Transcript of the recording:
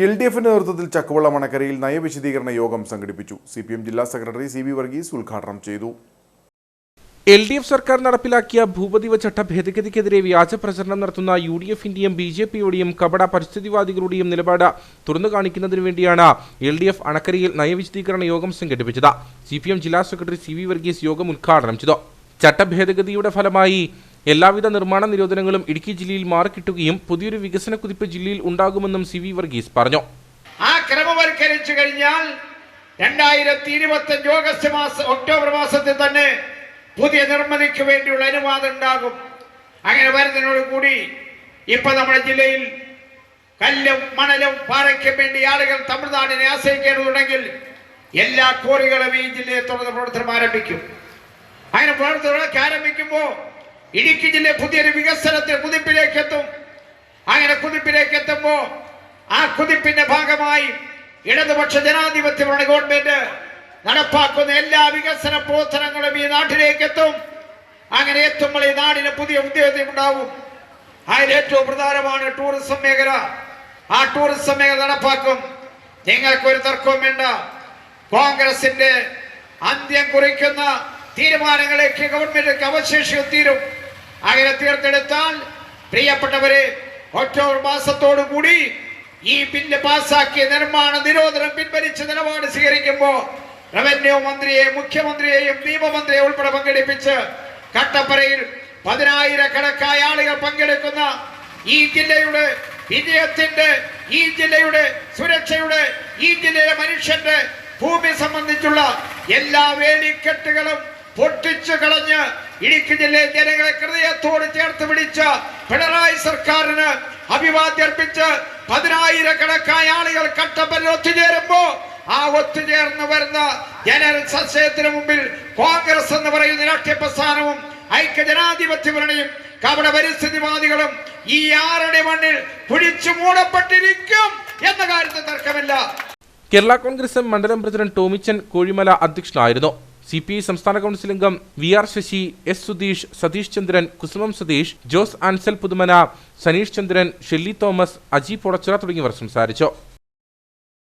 L D എഫിന്റെ നേതൃത്വത്തിൽ ചക്കുവള്ള മണക്കരയിൽ നയവിശദീകരണ യോഗം സംഘടിപ്പിച്ചു. സി പി എം ജില്ലാ സെക്രട്ടറി സി വി വർഗീസ് ഉദ്ഘാടനം ചെയ്തു. എൽ ഡി എഫ് സർക്കാർ നടപ്പിലാക്കിയ ഭൂപതിവ ചട്ട ഭേദഗതിക്കെതിരെ വ്യാജ പ്രചരണം നടത്തുന്ന യു ഡി എഫിന്റെയും ബി ജെ പിയുടെയും കപട പരിസ്ഥിതിവാദികളുടെയും നിലപാട് തുറന്നു കാണിക്കുന്നതിനു വേണ്ടിയാണ് എൽ ഡി എഫ് അണക്കരയിൽ നയവിശദീകരണ യോഗം സംഘടിപ്പിച്ചത്. സി പി എം ജില്ലാ സെക്രട്ടറി സി വി വർഗീസ് യോഗം ഉദ്ഘാടനം ചെയ്തു. ചട്ടഭേദഗതിയുടെ ഫലമായി എല്ലാവിധ നിർമ്മാണ നിരോധനങ്ങളും ഇടുക്കി ജില്ലയിൽ മാറിക്കിട്ടുകയും പുതിയൊരു വികസന കുതിപ്പ് ജില്ലയിൽ ഉണ്ടാകുമെന്നും സി വി വർഗീസ് പറഞ്ഞു. ആ ക്രമവൽക്കരിച്ചു കഴിഞ്ഞാൽ രണ്ടായിരത്തി ഇരുപത്തി ഓഗസ്റ്റ് മാസം ഒക്ടോബർ മാസത്തിൽ തന്നെ പുതിയ നിർമ്മിതിക്ക് വേണ്ടിയുള്ള അനുവാദം ഉണ്ടാകും. അങ്ങനെ വരുന്നതിനോട് കൂടി ഇപ്പൊ നമ്മുടെ ജില്ലയിൽ കല്ലും മണലും പാറയ്ക്കും വേണ്ടി ആളുകൾ തമിഴ്നാടിനെ ആശ്രയിക്കേണ്ടതുണ്ടെങ്കിൽ എല്ലാ കോറികളും ഈ ജില്ലയെ തുടർന്ന് പ്രവർത്തനം ആരംഭിക്കും. അങ്ങനെ പ്രവർത്തനങ്ങളൊക്കെ ആരംഭിക്കുമ്പോൾ ഇടുക്കി ജില്ല പുതിയൊരു വികസനത്തെ കുതിപ്പിലേക്ക് എത്തും അങ്ങനെ കുതിപ്പിലേക്ക് എത്തുമ്പോൾ ആ കുതിപ്പിന്റെ ഭാഗമായി ഇടതുപക്ഷ ജനാധിപത്യമാണ് ഗവൺമെന്റ് നടപ്പാക്കുന്ന എല്ലാ വികസന പ്രവർത്തനങ്ങളും ഈ നാട്ടിലേക്ക് എത്തും അങ്ങനെ എത്തുമ്പോൾ ഈ നാടിന് പുതിയ ഉദ്യോഗം ഉണ്ടാവും. അതിൽ ഏറ്റവും പ്രധാനമാണ് ടൂറിസം മേഖല. ആ ടൂറിസം മേഖല നടപ്പാക്കും. നിങ്ങൾക്കൊരു തർക്കവും വേണ്ട. കോൺഗ്രസിന്റെ അന്ത്യം കുറിക്കുന്ന തീരുമാനങ്ങളേക്ക് ഗവൺമെന്റ് അവശേഷിക്കും തീരും. അങ്ങനെ തീർത്തെടുത്താൽ പ്രിയപ്പെട്ടവരെ ഒക്ടോബർ മാസത്തോടു കൂടി ഈ ബില്ല് പാസാക്കിയ നിർമ്മാണ നിരോധനം പിൻവലിച്ച നിലപാട് സ്വീകരിക്കുമ്പോൾ റവന്യൂ മന്ത്രിയെ മുഖ്യമന്ത്രിയെയും നിയമമന്ത്രിയെ ഉൾപ്പെടെ പങ്കെടുപ്പിച്ച് കട്ടപ്പനയിൽ പതിനായിരക്കണക്കായ ആളുകൾ പങ്കെടുക്കുന്ന ഈ ജില്ലയുടെ വിജയത്തിന്റെ ഈ ജില്ലയുടെ സുരക്ഷയുടെ ഈ ജില്ലയിലെ മനുഷ്യന്റെ ഭൂമി സംബന്ധിച്ചുള്ള എല്ലാ വേലിക്കെട്ടുകളും പൊട്ടിച്ചു കളഞ്ഞ് ഇടുക്കി ജില്ലയിൽ ജനങ്ങളെ ഹൃദയത്തോട് ചേർത്ത് പിടിച്ച് പിണറായി സർക്കാരിന് അഭിവാദ്യർപ്പിച്ച് പതിനായിരക്കണക്കായ ആളുകൾ കട്ടപ്പന ഒത്തുചേരുമ്പോ ആ ഒത്തുചേർന്ന് വരുന്ന ജനറൽ സംശയത്തിന് മുമ്പിൽ കോൺഗ്രസ് എന്ന് പറയുന്ന രാഷ്ട്രീയ പ്രസ്ഥാനവും ഐക്യ ജനാധിപത്യ മുന്നണിയും കപട പരിസ്ഥിതിവാദികളും ഈ ആരുടെ മണ്ണിൽ കുഴിച്ചു മൂടപ്പെട്ടിരിക്കും എന്ന കാര്യത്തിൽ തർക്കമില്ല. കേരള കോൺഗ്രസ് എം മണ്ഡലം പ്രസിഡന്റ് ടോമിച്ചൻ കോഴിമല അധ്യക്ഷനായിരുന്നു. സി പി ഐ സംസ്ഥാന കൗൺസിൽ അംഗം V R Sasi S Sudheesh Satheesh Chandran Kusumam Satheesh Jose Ansal Puthumana Saneesh Chandran Shelly Thomas Aji Podachira തുടങ്ങിയവർ സംസാരിച്ചു.